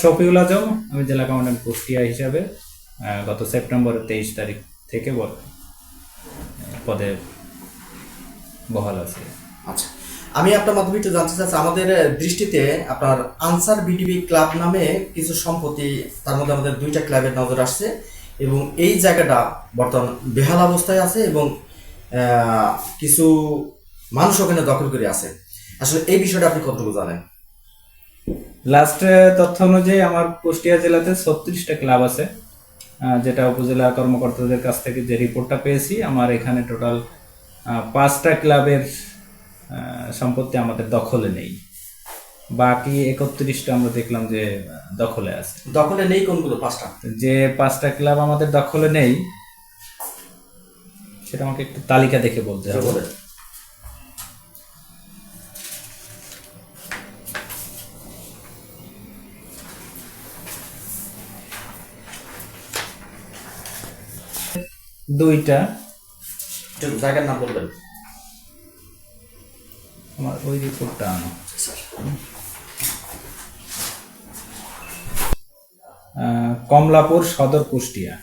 শফিউল আজম, আমি জেলা কমান্ডার কুষ্টিয়া হিসাবে গত সেপ্টেম্বর তেইশ তারিখ থেকে পদে বহাল আছি। আচ্ছা আমি আপনার মাধ্যমে একটু জানতে চাচ্ছি, আমাদের দৃষ্টিতে আপনার আনসার বিডিবি ক্লাব নামে কিছু সম্পত্তি, তার মধ্যে আমাদের দুইটা ক্লাবের নজর আসছে এবং এই জায়গাটা বর্তমান বেহাল অবস্থায় আছে এবং কিছু মানুষ ওখানে দখল করে আছে। আসলে এই বিষয়টা আপনি কতটুকু জানেন? লাস্ট তথ্য অনুযায়ী আমার কুষ্টিয়া জেলাতে ছত্রিশটা ক্লাব আছে। যেটা উপজেলা কর্মকর্তাদের কাছ থেকে যে রিপোর্টটা পেয়েছি আমার এখানে টোটাল পাঁচটা ক্লাবের সম্পত্তি আমাদের দখলে নেই। বাকি একত্রিশটা আমরা দেখলাম যে দখলে আছে। দখলে নেই কোনগুলো পাঁচটা? যে পাঁচটা ক্লাব আমাদের দখলে নেই সেটা আমাকে একটু তালিকা দেখে বলতে হবে। দুইটা। জায়গার নাম বলবেন। আমার ওই রিপোর্টটা আনো। কমলাপুর সদর কুষ্টিয়া।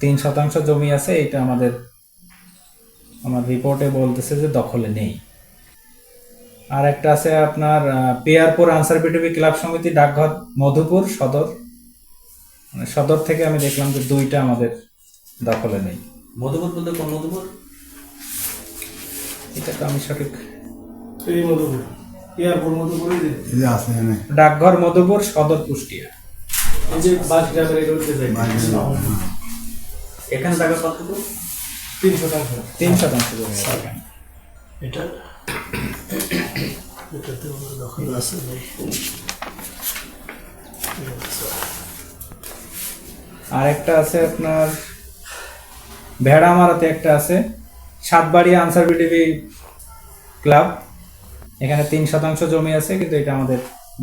তিন শতাংশ জমি আছে এটা আমাদের আমার রিপোর্টে বলতেছে যে দখলে নেই। আর একটা আছে আপনার পেয়ারপুর আনসার বিটিভি ক্লাব সমিতি ডাকঘর মধুপুর সদর। মানে সদর থেকে আমি দেখলাম যে দুইটা আমাদের দখলে নেই। মধুপুর বলতে কোন মধুপুর এটা তো আমি সঠিক। এই মধুপুর এয়ারপোর্ট মধুপুরে যে আছে এখানে। ডাকঘর মধুপুর সদর কুষ্টিয়া। এই যে বাস গ্রামের এই রোডে এখানে জায়গা কতটুকু তিন শতাংশ তিন শতাংশ জমি এটা? এটাতে দখল আছে নেই। আর একটা আছে আপনার ভেড়ামারাতে একটা আছে, সাতবাড়িয়া আনসার বিটিভি ক্লাব। এখানে তিন শতাংশ জমি আছে, কিন্তু এটা আমাদের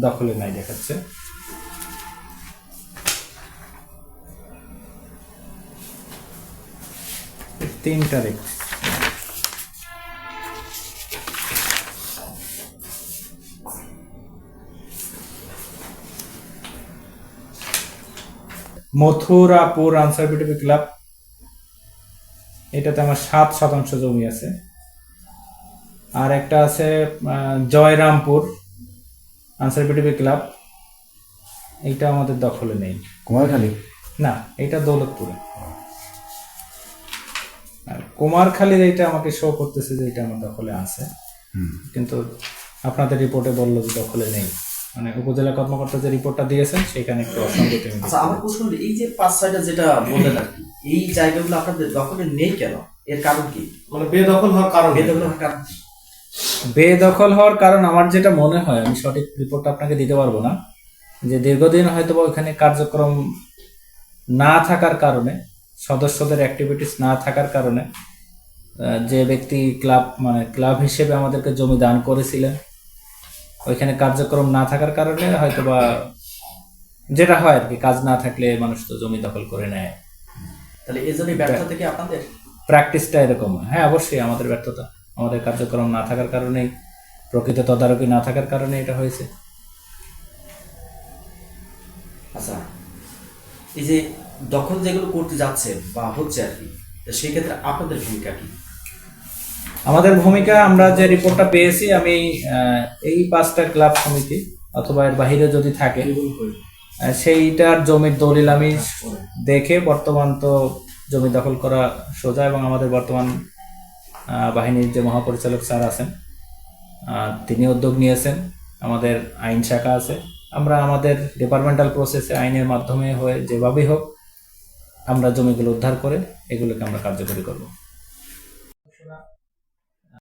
দখলে নাই দেখাচ্ছে। তিন তারিখ মথুরাপুর আনসার বিটিভি ক্লাব এটাতে আমার সাত শতাংশ জমি আছে। আর একটা আছে আহ, জয়রামপুর আনসার বিটিভি ক্লাব। এইটা আমাদের দখলে নেই। কুমারখালী? না এটা দৌলতপুরে। আর কুমারখালীর এইটা আমাকে শো করতেছে যে এটা আমার দখলে আছে। কিন্তু আপনাদের রিপোর্টে বলল যে দখলে নেই। মানে উপজেলা কর্মকর্তা যে রিপোর্টটা দিয়েছেন সেখানে একটু অসঙ্গতি আচ্ছা আমার প্রশ্ন এই যে পাঁচ ছয়টা যেটা বললেন আর কি এই জায়গাগুলো আপনাদের দখলে নেই কেন? এর কারণ কি? মানে বেদখল হওয়ার কারণ বেদখল হওয়ার কারণ বেদখল হওয়ার কারণ আমার যেটা মনে হয় আমি সঠিক রিপোর্টটা আপনাকে দিতে পারব না যে দীর্ঘদিন হয়তো বা ওইখানে কার্যক্রম না থাকার কারণে সদস্যদের অ্যাক্টিভিটিস না থাকার কারণে যে ব্যক্তি ক্লাব মানে ক্লাব হিসেবে আমাদেরকে জমি দান করেছিলেন ওইখানে কার্যক্রম না থাকার কারণে হয়তো বা যেটা হয় আর কি কাজ না থাকলে মানুষ তো জমি দখল করে নেয়। তাহলে এই জন্যই ব্যর্থ থেকে আপনাদের? প্র্যাকটিসটা এরকম। হ্যাঁ অবশ্যই আমাদের ব্যর্থতা। আমাদের কার্যক্রম না থাকার কারণেই প্রকৃত তদারকি না থাকার কারণে এটা হয়েছে। আচ্ছা এই যে দখল যেগুলো করতে যাচ্ছে বা হচ্ছে আর কি তো সেক্ষেত্রে আপনাদের ভূমিকা কি? আমাদের ভূমিকা আমরা যে রিপোর্টটা পেয়েছি আমি এই পাঁচটা ক্লাব সমিতি অথবা এর বাহিরে যদি থাকে সেইটার জমির দলিল আমি দেখে বর্তমান তো জমি দখল করা সোজা এবং আমাদের বর্তমান বাহিনীর যে মহাপরিচালক স্যার আছেন তিনি উদ্যোগ নিয়েছেন। আমাদের আইন শাখা আছে। আমরা আমাদের ডিপার্টমেন্টাল প্রসেসে আইনের মাধ্যমে হয়ে যেভাবেই হোক আমরা জমিগুলো উদ্ধার করে এগুলোকে আমরা কার্যকরী করব।